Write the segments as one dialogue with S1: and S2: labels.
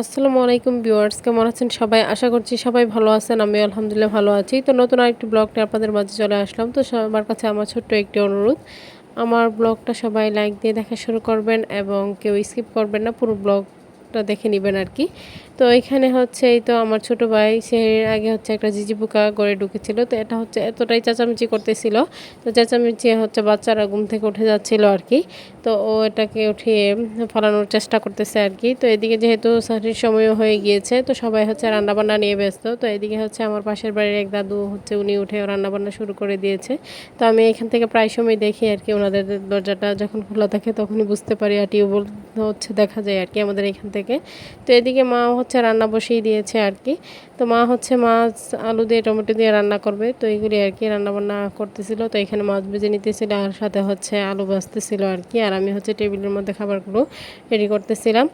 S1: আসসালামু আলাইকুম ভিউয়ার্স, কেমন আছেন সবাই? আশা করছি সবাই ভালো আছেন আমি আলহামদুলিল্লাহ ভালো আছি। তো নতুন আরেকটি ব্লগটা আপনাদের মাঝে চলে আসলাম। তো সবার কাছে আমার ছোট্ট একটি অনুরোধ, আমার ব্লগটা সবাই লাইক দিয়ে দেখা শুরু করবেন এবং কেউ স্কিপ করবেন না, পুরো ব্লগটা দেখে নেবেন আর কি। তো এখানে হচ্ছে এই তো আমার ছোট ভাই, সে আগে হচ্ছে একটা জিজি পোকা গড়ে ঢুকেছিল। তো এটা হচ্ছে এতটাই চেঁচামেচি করতেছিল। তো চেঁচামেচি হচ্ছে বাচ্চারা ঘুম থেকে উঠে যাচ্ছিল আর কি। তো ও এটাকে উঠিয়ে ফলানোর চেষ্টা করতেছে আর কি। তো এদিকে যেহেতু সারির সময়ও হয়ে গিয়েছে, তো সবাই হচ্ছে রান্নাবান্না নিয়ে ব্যস্ত। তো এদিকে হচ্ছে আমার পাশের বাড়ির এক দাদু হচ্ছে উনি উঠে রান্নাবান্না শুরু করে দিয়েছে। তো আমি এখান থেকে প্রায় সময় দেখি আর কি ওনাদের দরজাটা যখন খোলা থাকে তখনই বুঝতে পারি আর টিউবওয়েল হচ্ছে দেখা যায় আর কি আমাদের এখান থেকে। তো এদিকে মা হচ্ছে রান্না বসিয়ে দিয়েছে আর কি। তো মা হচ্ছে মাছ, আলু দিয়ে, টমেটো দিয়ে রান্না করবে। তো এইগুলি আর কি রান্নাবান্না করতেছিল। তো এখানে মাছ ভেজে নিতেছিল আর সাথে হচ্ছে আলু ভাজতেছিল আর কি। আর আমি হচ্ছে টেবিলের মধ্যে খাবারগুলো রেডি করতেছিলাম।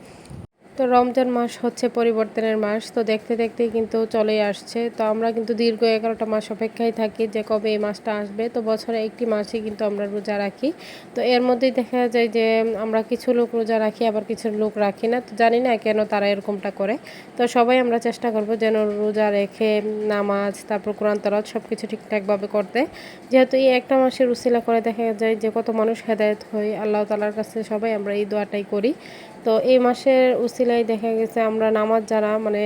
S1: তো রমজান মাস হচ্ছে পরিবর্তনের মাস, তো দেখতে দেখতে কিন্তু চলে আসছে। তো আমরা কিন্তু দীর্ঘ এগারোটা মাস অপেক্ষায় থাকি যে কবে এই মাসটা আসবে। তো বছরে একটি মাসই কিন্তু আমরা রোজা রাখি। তো এর মধ্যেই দেখা যায় যে আমরা কিছু লোক রোজা রাখি, আবার কিছু লোক রাখি না। তো জানি না কেন তারা এরকমটা করে। তো সবাই আমরা চেষ্টা করব যেন রোজা রেখে নামাজ, তারপর কোরআন তরাত সব কিছু ঠিকঠাকভাবে করতে। যেহেতু এই একটা মাসের উসিলা করে দেখা যায় যে কত মানুষ হেদায়ত হয় আল্লাহ তালার কাছে সবাই আমরা এই দোয়াটাই করি। তো এই মাসের উসিলায় দেখা গেছে আমরা নামাজ যারা মানে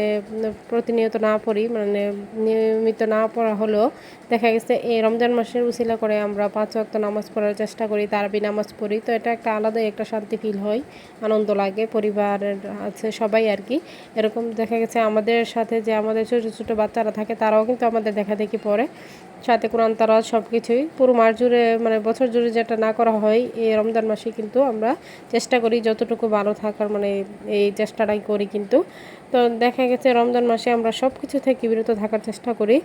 S1: প্রতিনিয়ত না পড়ি মানে নিয়মিত না পড়া হলেও দেখা গেছে এই রমজান মাসের উসিলা করে আমরা পাঁচ ওয়াক্ত নামাজ পড়ার চেষ্টা করি, তারাবি নামাজ পড়ি। তো এটা একটা আলাদাই একটা শান্তি ফিল হয়, আনন্দ লাগে, পরিবারের আছে সবাই আর কি। এরকম দেখা গেছে আমাদের সাথে যে আমাদের ছোটো ছোটো বাচ্চারা থাকে, তারাও কিন্তু আমাদের দেখা দেখি পড়ে। সাথে কোরআন তারা সব কিছুই পুরো মাস জুড়ে মানে বছর জুড়ে যেটা না করা হয়, এই রমজান মাসে কিন্তু আমরা চেষ্টা করি যতটুকু ভালো থাকার মানে এই চেষ্টাটাই করি কিন্তু। তো দেখা গেছে রমজান মাসে আমরা সব কিছু থেকে বিরত থাকার চেষ্টা করি।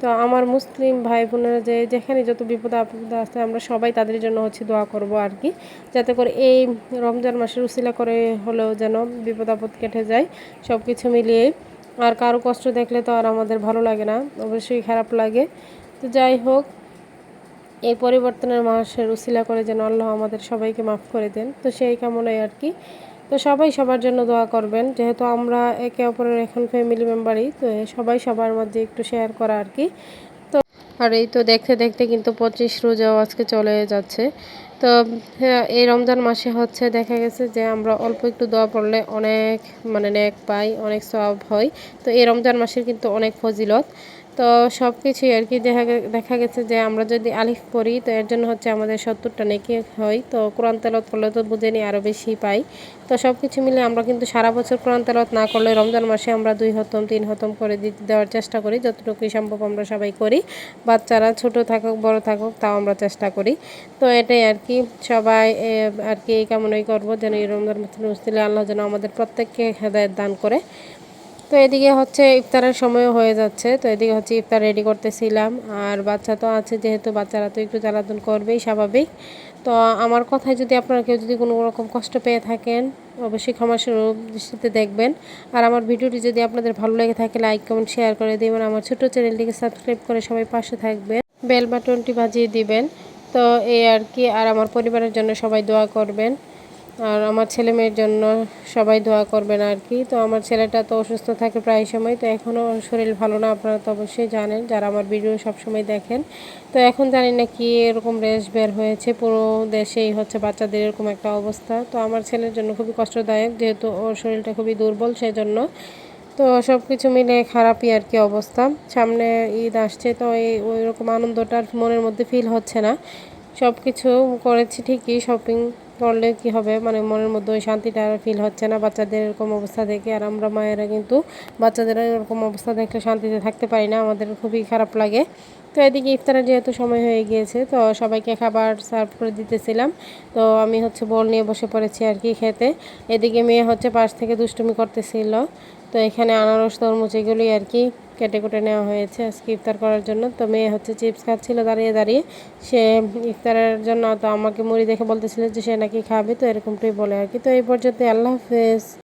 S1: তো আমার মুসলিম ভাই বোনেরা যে, যেখানে যত বিপদ আপদ আছে, আমরা সবাই তাদের জন্য হচ্ছে দোয়া করব আর কি। যাতে করে এই রমজান মাসের উসিলা করে হলেও যেন বিপদ আপদ কেটে যায় সব কিছু মিলিয়ে। আর কারও কষ্ট দেখলে তো আর আমাদের ভালো লাগে না, অবশ্যই খারাপ লাগে। তো যাই হোক, এই পরিবর্তনের মাসের উসিলা করে যেন আল্লাহ আমাদের সবাইকে মাফ করে দেন। তো সেই কামনায় আর কি। তো সবাই সবার জন্য দোয়া করবেন, যেহেতু আমরা একে অপরের এখন ফ্যামিলি মেম্বারই তো সবাই সবার মধ্যে একটু শেয়ার করা আর কি। তো আর এই তো দেখতে দেখতে কিন্তু পঁচিশ রোজাও আজকে চলে যাচ্ছে। তো হ্যাঁ, এই রমজান মাসে হচ্ছে দেখা গেছে যে আমরা অল্প একটু দোয়া পড়লে অনেক মানে নেক পাই অনেক সব হয়। তো এই রমজান মাসের কিন্তু অনেক ফজিলত। তো সব কিছুই আর কি দেখা দেখা গেছে যে আমরা যদি আলিফ পড়ি তো এর জন্য হচ্ছে আমাদের সত্তরটা নেকি হয়। তো কোরআন তেলত করলে তো বুঝে নিই আরও বেশি পাই। তো সব কিছু মিলে আমরা কিন্তু সারা বছর কোরআন তেলত না করলে রমজান মাসে আমরা দুই হতম তিন হতম করে দিতে দেওয়ার চেষ্টা করি। যতটুকুই সম্ভব আমরা সবাই করি। বাচ্চারা ছোট থাকুক বড় থাকুক তাও আমরা চেষ্টা করি। তো এটাই আর কি। সবাই আর কি, এই কেমনই করব যেন এই রমজান মাসে আল্লাহ যেন আমাদের প্রত্যেককে হেদায়ত দান করে। তো এদিকে হচ্ছে ইফতারের সময়ও হয়ে যাচ্ছে, তো এদিকে হচ্ছে ইফতার রেডি করতেছিলাম। আর বাচ্চা তো আছে, যেহেতু বাচ্চারা তো একটু জ্বালাতন করবেই, স্বাভাবিক। তো আমার কথায় যদি আপনারা কেউ যদি কোনো রকম কষ্ট পেয়ে থাকেন, অবশ্যই ক্ষমা দৃষ্টিতে দেখবেন। আর আমার ভিডিওটি যদি আপনাদের ভালো লেগে থাকে লাইক কমেন্ট শেয়ার করে দেবেন। আমার ছোটো চ্যানেলটিকে সাবস্ক্রাইব করে সবাই পাশে থাকবেন। বেল বাটনটি বাজিয়ে দিবেন। তো এই আর কি, আর আমার পরিবারের জন্য সবাই দোয়া করবেন। আর আমার ছেলে মেয়ের জন্য সবাই দোয়া করবেন আর কি। তো আমার ছেলেটা তো অসুস্থ থাকে প্রায় সময়, তো এখনও শরীর ভালো না, আপনারা তো অবশ্যই জানেন, যারা আমার ভিডিও সব সময় দেখেন। তো এখন জানি না কি এরকম রেস বের হয়েছে, পুরো দেশেই হচ্ছে বাচ্চাদের এরকম একটা অবস্থা। তো আমার ছেলের জন্য খুবই কষ্টদায়ক, যেহেতু ওর শরীরটা খুবই দুর্বল, সেজন্য তো সব কিছু মিলে খারাপই আর কি অবস্থা। সামনে ঈদ আসছে, তো এই ওই রকম আর মনের মধ্যে ফিল হচ্ছে না। সব কিছু করেছি ঠিকই শপিং করলে কি হবে? মানে মনের মধ্যে ওই শান্তিটা আর ফিল হচ্ছে না। বাচ্চাদের এরকম অবস্থা দেখে আর আমরা মায়েরা কিন্তু বাচ্চাদের এরকম অবস্থা দেখলে শান্তিতে থাকতে পারি না। আমাদের খুবই খারাপ লাগে। তো এদিকে ইফতারের যেহেতু সময় হয়ে গিয়েছে, তো সবাইকে খাবার সার্ভ করে দিতেছিলাম। তো আমি হচ্ছে বল নিয়ে বসে পড়েছি আর কি খেতে। এদিকে মেয়ে হচ্ছে পাশ থেকে দুষ্টুমি করতেছিল। তো এখানে আনারস, তরমুজ এগুলোই আর কি কেটে কুটে নেওয়া হয়েছে আজকে ইফতার করার জন্য। তো মেয়ে হচ্ছে চিপস খাচ্ছিল, দাঁড়িয়ে দাঁড়িয়ে। সে ইফতারের জন্য তো আমাকে মুড়ি দেখে বলতেছিল যে সে নাকি খাবে, তো এরকমটাই বলে আর কি। তো এই পর্যন্ত আল্লাহ হাফেজ।